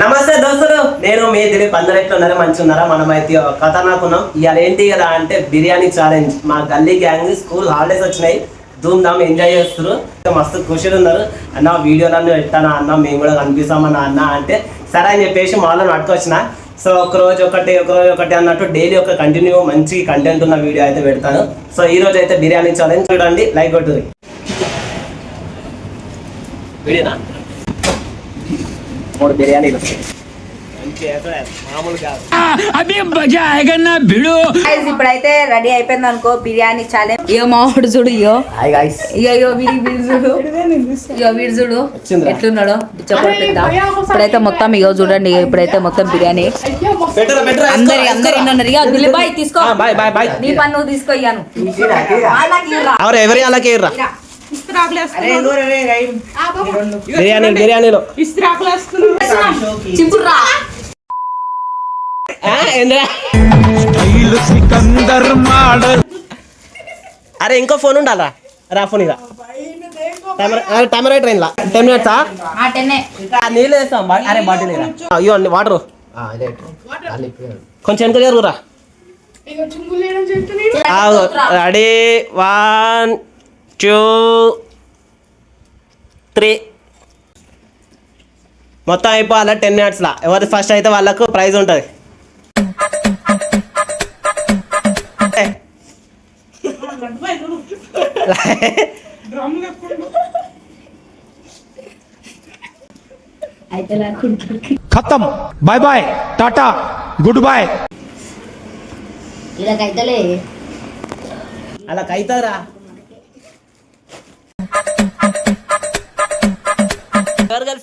నమస్తే దోస్తులు నేను మీ దిలీప్. అందరు ఎట్లున్నారా? మంచి ఉన్నారా అయితే ఒక కథ నాకున్నాం ఇవాళ ఏంటి కదా అంటే బిర్యానీ ఛాలెంజ్ మా గల్లీ గ్యాంగ్ స్కూల్ హాలిడేస్ వచ్చినాయి. ధూమ్ ధామ్ ఎంజాయ్ చేస్తున్నారు మస్తు ఖుషీలు ఉన్నారు. అన్న వీడియోలన్నీ పెట్టానా అన్న మేము కూడా కనిపిస్తామన్న అన్న అంటే సరే అని చెప్పేసి మాలో నట్టుకొచ్చిన సో ఒక రోజు ఒకటి ఒక రోజు ఒకటి అన్నట్టు డైలీ ఒక కంటిన్యూ మంచి కంటెంట్ ఉన్న వీడియో అయితే పెడతాను. సో ఈ రోజు అయితే బిర్యానీ ఛాలెంజ్ చూడండి లైక్ కొట్టుది వీడియోనా మూడు బిర్యానీలు ఇప్పుడైతే రెడీ అయిపోయింది అనుకో బిర్యానీ ఛాలెంజ్ ఇయో మామిడి చూడు ఇయో ఇయో ఇయో వీడి వీడి చూడు. ఇయో వీడి చూడు. ఎట్లున్నాడో? ఇచ్చకొడుతుందా ఇప్పుడైతే మొత్తం ఇగో చూడండి ఇప్పుడైతే మొత్తం బిర్యానీ. అందరి అందరి ఇక తీసుకో బాయ్ బాయ్ బాయ్. నీ పన్ను నువ్వు తీసుకో ఇయ్యాను ఎవరి అలాగే బిర్యానీ బిర్యానీలో? అరే ఇంకో ఫోన్ ఉండాలా రా ఫోన్ ఇరా. టైమర్ ట్రైన్ లా టెన్ మినిట్సా నీళ్ళు వేస్తాం అరే బాటిల్ అయ్యో అండి వాటర్. కొంచెం వెనక జరుగురా రెడీ. వన్ చూ త్రీ మొత్తం అయిపోవాలి టెన్ మినిట్స్లో ఎవరి ఫస్ట్ అయితే వాళ్ళకు ప్రైజ్ ఉంటుంది. ఖతం. Bye bye tata good bye ఇలా కైతలే. అలా కైతారా?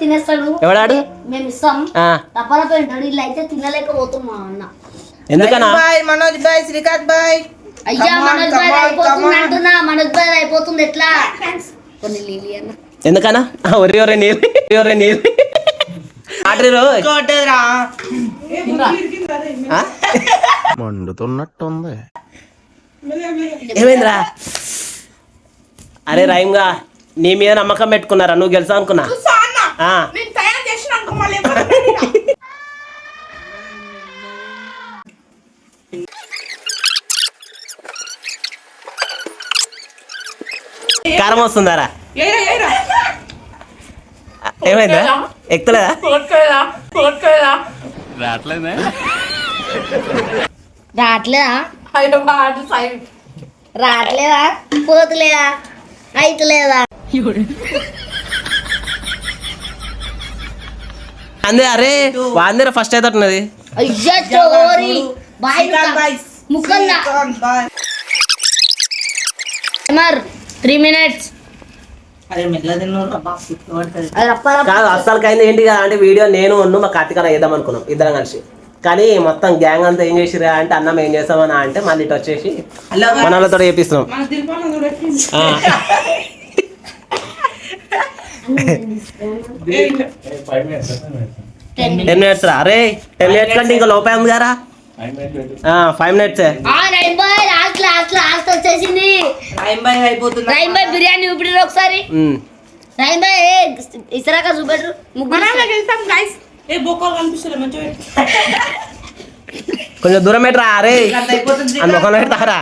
తినేస్తాడు. ఎవడాడు? మేము ఇస్తాం. ఆ, తప్పలపై ఉంటాడు. ఇలా అయితే తినలేకపోతున్నా అన్న. ఎందుకనా బాయ్ మనోజ్ బాయ్ శ్రీకాంత్ బాయ్ అయ్యా Come on, మనోజ్ come బాయ్ on, అయిపోతుంది come on. అంటున్నా. మనోజ్ బాయ్ అయిపోతుంది ఎట్లా? కొన్ని లీలి అన్న ఎందుకనా ఆ, ఒరే ఒరే నీళ్ళు. ఒరే నీళ్ళు. మండుతున్నట్టుంది. ఏమైందిరా? అరే రైమ్గా. నీ మీద నమ్మకం పెట్టుకున్నారా? నువ్వు గెలిచావు అనుకున్నా? కారం వస్తుందారా? ఏమైందా? ఎక్కుతలేదా రావట్లేదా. సైడ్. రావట్లేదా? పోతులేదా? అయితలేదా? అందే అరే వాందిరా ఫస్ట్ అవుతున్నది త్రీ మినిట్స్ కాదు అస్సలు కైంది ఏంటి కదా అంటే వీడియో నేను ఉన్ను మా కార్తీక వేద్దాం అనుకున్నాం ఇద్దరం కలిసి. కానీ మొత్తం గ్యాంగ్ అంతా ఏం చేసిరా అంటే అన్నం ఏం చేస్తామని అంటే మళ్ళీ ఇటు వచ్చేసి మన వాళ్ళతో చేపిస్తున్నాం మన దిల్పాన చూడండి ఆ, టెన్ మినిట్స్ రా అరే టెన్ మినిట్స్ కంటే ఇంకా లోపే ఉంది కదా ఫైవ్ మినిట్స్ బిర్యానీ చూపిడు ఒకసారి. ఇసరాక చూపెట్టు. ముగ్గురు వెళ్తాం గైస్ ఏ బొక్కలు కనిపిస్తుంది మంచిగా కొంచెం దూరం పెట్టరా అరే? ముఖంలో పెడతారా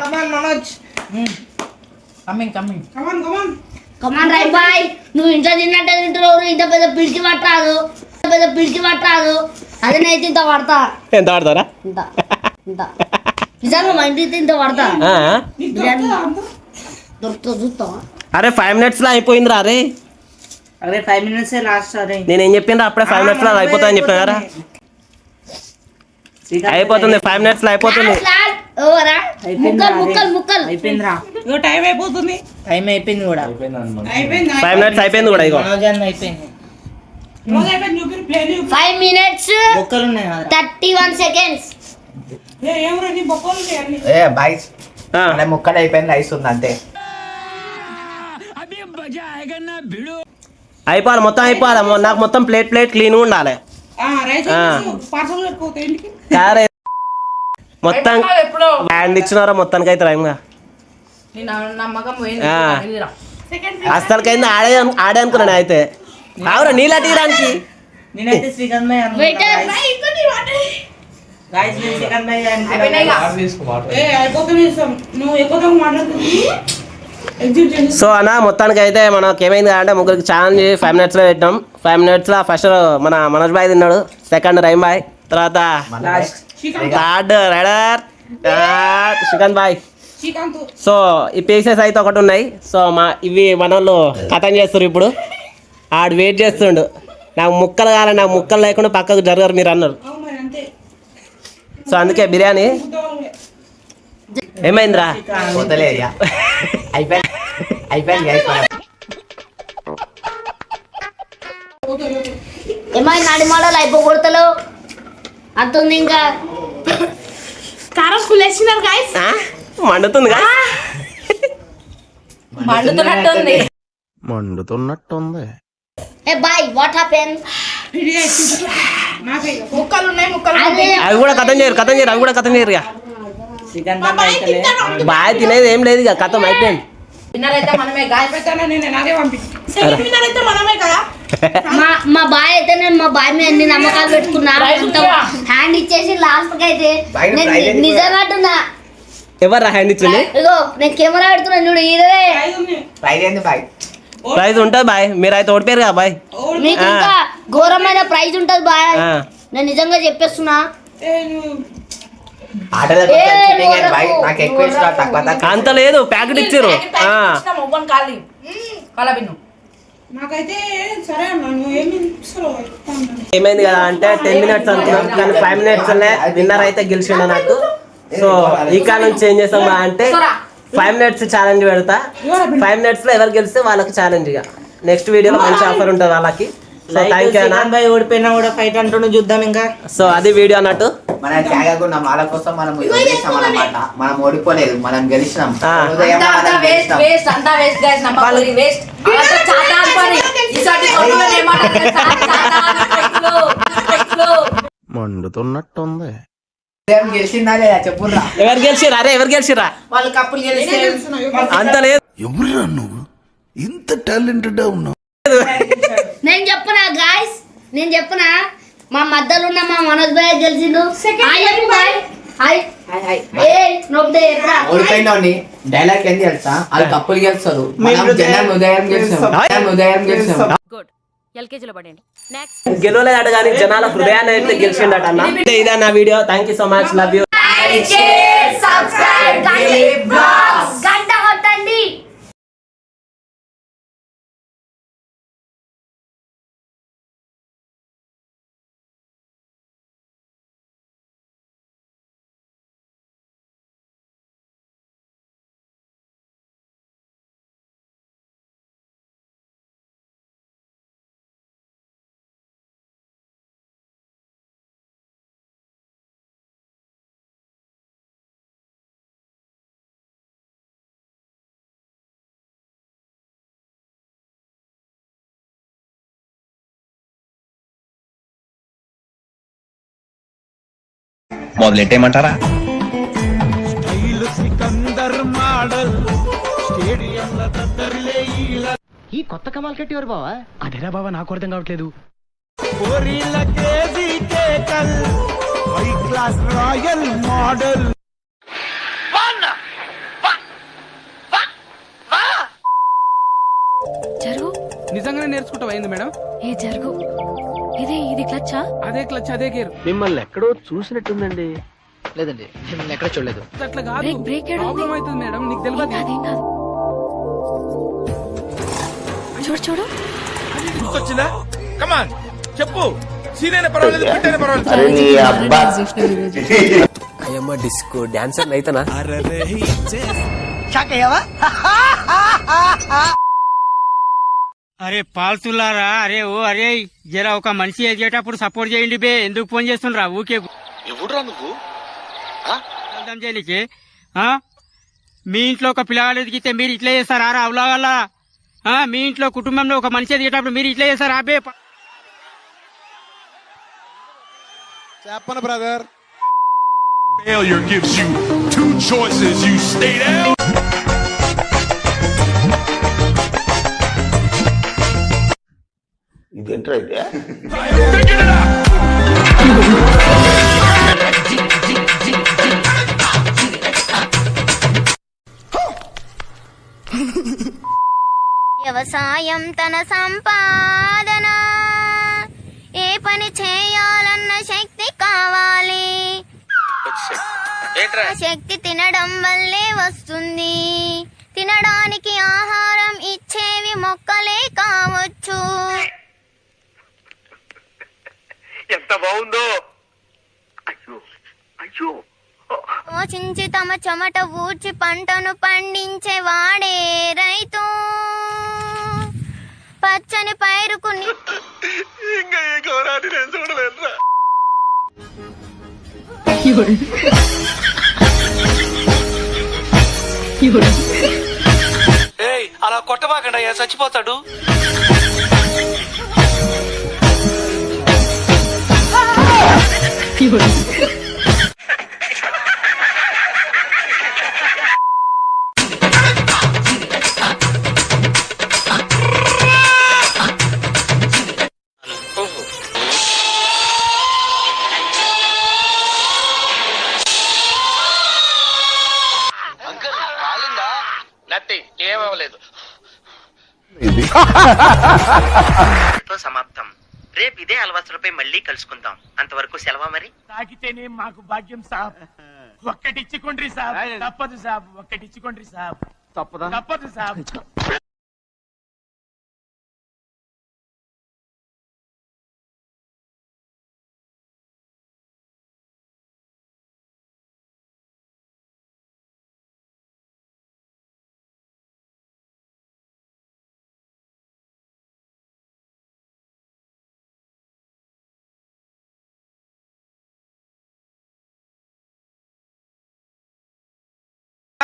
coming coming come on come on come on rain బాయ్ నువ్వు ఇంట్లో తిన్నట్టే తింటున్నావు ఇంత పెద్ద పిడికి పట్టాదు ఇంత పెద్ద పిడికి పట్టాదు. అదే నేనైతే ఇంత పడతా. ఎంత ఆడతారా ఇంత ఇంత. నిజంగా మా ఇంటికి ఇంత పడతా. దొరుకుతా చూస్తావా? అరే ఫైవ్ మినిట్స్లో అయిపోయిందిరా అరే. అరే ఫైవ్ మినిట్స్ లాస్ట్ అరే. నేనేం చెప్పిండ్రా అప్పుడే ఫైవ్ మినిట్స్లో అయిపోతుందని చెప్పినారా అయిపోతుంది ఫైవ్ మినిట్స్లో అయిపోతుంది. ఓవరా ముక్కలు ముక్కలు ముక్కలు. అయిపోయిందిరా ఇగో టైం అయిపోతుంది. టైం అయిపోయింది కూడా. అయిపోయింది ఫైవ్ మినిట్స్ అయిపోయింది కూడా ఇగో. మనోజ్ అన్న అయిపోయింది ఫైవ్ మినిట్స్ బొక్కలు ఉన్నాయి కదా. థర్టీ వన్ సెకండ్స్ ఏ బాయ్స్ ఆ, అలా ముక్కలు అయిపోయింది రైస్ ఉంది అంతే. అయిపోవాలి మొత్తం అయిపోవాలి. నాకు మొత్తం ప్లేట్ ప్లేట్ క్లీన్ ఉండాలి. ఆ. కారే మొత్తం హ్యాండ్ ఇచ్చినారా మొత్తానికి అయితే. వెళ్ళిరా. అసలుకైంది ఆడే ఆడే అనుకున్నాను అయితే. కావురా నీళ్ళ తీయడానికి నేనైతే శ్రీకాంత్ సో అన్న మొత్తానికి అయితే మనకి ఏమైంది అంటే ముగ్గురికి ఛాలెంజ్ ఫైవ్ మినిట్స్లో పెట్టినాం ఫైవ్ మినిట్స్లో ఫస్ట్ మన మనోజ్ బాయ్ తిన్నాడు. సెకండ్ రైమ్ బాయ్. తర్వాత థర్డ్ రైడర్ శ్రీకాంత్ బాయ్ సో ఈ పీసెస్ అయితే ఒకటి ఉన్నాయి. సో మా ఇవి మన వాళ్ళు కథం చేస్తారు ఇప్పుడు. ఆడు వెయిట్ చేస్తుండు. నాకు ముక్కలు కావాలి నాకు ముక్కలు లేకుండా పక్కకు జరగరు మీరు అన్నారు. అంతే. సో అందుకే బిర్యానీ. ఏమైందిరా. ఏమైంది నాడి మోడల్ అయిపోకూడతలు అంతుంది ఇంకా. కారం ఫుల్ వేసినారు గాయస్ ఆ? మండుతుందిగా మండుతున్నట్టుంది. మండుతున్నట్టుంది. ఏ బాయ్ వాట్ హ్యాపెన్ ముక్కలు ఉన్నాయి ముక్కలు అదే. అవి కూడా కథం చేయరు కథం చేయరు అవి కూడా కథం చేయరు బాగా తినేది ఏం లేదు ఇక కథం అయిపోయింది. విన్నర్ అయితే మనమే గాయ పెట్టాను నేను అదే పంపి సెకండ్ విన్నర్ అయితే మనమే కదా? మా మా బాయ్ అయితే నేను మా బాయ్ మీద ఎన్ని నమ్మకాలు పెట్టుకున్నా? హ్యాండ్ ఇచ్చేసి లాస్ట్కి అయితే నేను? నిజంగా అంటున్నా. ఎవరు హ్యాండ్ ఇచ్చింది? ఇగో నేను కెమెరా పెడుతున్నా చూడు ఇదే ప్రైజ్ ఉంటుంది బాయ్. మీరు అయితే ఓడిపోయారు కదా బాయ్. మీకు. ఇంకా ఘోరమైన ప్రైజ్ ఉంటది బాయ్. నేను నిజంగా చెప్పేస్తున్నా. అంత లేదు ప్యాకెట్ ఇచ్చారు నాకైతే సరే అన్న నువ్వు ఏమి ఇస్తున్నావు చెప్తాను ఏమైంది కదా అంటే టెన్ మినిట్స్ అనుకున్నాం కానీ ఫైవ్ మినిట్స్ విన్నర్ అయితే గెలిచిండు అన్నట్టు సో ఈ కాలం నుంచి ఏం చేస్తాం బా అంటే ఫైవ్ మినిట్స్ ఛాలెంజ్ పెడతా. ఫైవ్ మినిట్స్లో ఎవరు గెలిస్తే వాళ్ళకి ఛాలెంజ్ ఇక. నెక్స్ట్ వీడియోలో మంచి ఆఫర్ ఉంటుంది వాళ్ళకి. సో థ్యాంక్ యూ అన్న శ్రీకాంత్ భాయ్ ఓడిపోయినా కూడా ఫైట్ అంటుండు చూద్దాం ఇంకా. సో అది వీడియో అన్నట్టు. మన త్యాగకున్నాం వాళ్ళ కోసం మనం వదిలేసాం అన్నమాట. మనం ఓడిపోలేదు మనం గెలిచినాం. మండుతున్నట్టుంది. గెలిచిందా లేదా ఎవరు గెలిచిరా అరే ఎవరు గెలిచిరా వాళ్ళు కప్పులు గెలిస్తే అంత లేదు. ఎవరురా నువ్వు? ఇంత టాలెంటెడ్ ఉన్నావు. నేను చెప్పనా గాయస్ నేను చెప్పనా? మా మధ్యలో ఉన్న మా మనోజ్ బాయ్ ఎట్రా? ఓడిపోయినోని డైలాగ్ ఏంది తెలుసా? వాళ్ళు కప్పులు గెలుస్తారు. మనం జనం ఉదయం గెలిచాం జనం ఉదయం గెలిచాం గెలవలేదట కానీ జనాల హృదయాన్ని అయితే గెలిచిండట అన్న ఇదే నా video thank you so much love you మొదలెట్టేయమంటారా? ఈ కొత్త కమాల్ కట్టేవారు బావా? అదేరా బావా నాకు అర్థం కావట్లేదు. జరుగు. నిజంగానే నేర్చుకుంటావా ఏంది మేడం? ఏ జరుగు. ఇదే ఇది క్లచ్చా? అదే క్లచ్ అదే గేర్. మిమ్మల్ని ఎక్కడో చూసినట్టుందండి. లేదండి ఎక్కడ చూడలేదు. అట్లా కాదు. బ్రేక్. ప్రాబ్లం అవుతుంది మేడం నీకు తెలియదు ఏం కాదు చూడు చూడు. గుర్తొచ్చిందా? కమాన్ చెప్పు. సీనైనా పర్వాలేదు పెట్టైనా పర్వాలేదు. అయ్యమ్మ డిస్కో డాన్సర్ అయితేనా? అరే పాల్తులారా అరే ఓ అరే జర ఒక మనిషి ఎదిగేటప్పుడు సపోర్ట్ చేయండి బే ఎందుకు ఫోన్ చేస్తుండ్రా ఊకే ఎవడురా నువ్వు అర్థం చేయనికి ఆ? మీ ఇంట్లో ఒక పిల్లగాడు ఎదిగితే మీరు ఇట్లా చేస్తారా రా అవలాగల మీ ఇంట్లో కుటుంబంలో ఒక మనిషి ఎదిగేటప్పుడు మీరు ఇట్లా చేస్తారా అబ్బే చెప్పను brother Failure gives you two choices. You stay down. ఇదే? వ్యవసాయం తన సంపాదన. ఏ పని చేయాలన్న శక్తి కావాలి. శక్తి తినడం వల్లే వస్తుంది. తినడానికి ఆహారం ఇచ్చేవి మొక్కలే కావచ్చు. ఎంత బాగుందో. అయ్యో అయ్యో. పోషించి తమ చెమట ఊడ్చి పంటను పండించే వాడే రైతు. పచ్చని పైరుకు ని- ఇంకా ఏ ఘోరాన్ని నేను చూడలేదురా ఏయ్ అలా కొట్టబాకండి అయ్యా చచ్చిపోతాడు. నథింగ్ ఏమవ్వలేదు. సమాప్తం. రేపు ఇదే అలవాసులపై మళ్ళీ కలుసుకుందాం. అంతవరకు సెలవు మరి? తాకితేనే మాకు భాగ్యం సాబ్. ఒక్కటిచ్చుకోండి సాబ్. తప్పదు సాబ్. ఒక్కటిచ్చుకోండి సాబ్. తప్పదా? తప్పదు సాబ్.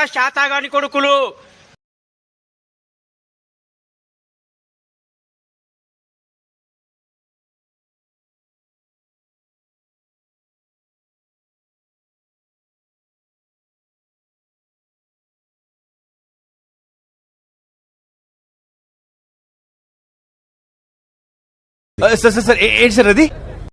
శాతాగాని కొడుకులు. సార్ సార్ సార్ ఏంటి సార్ అది?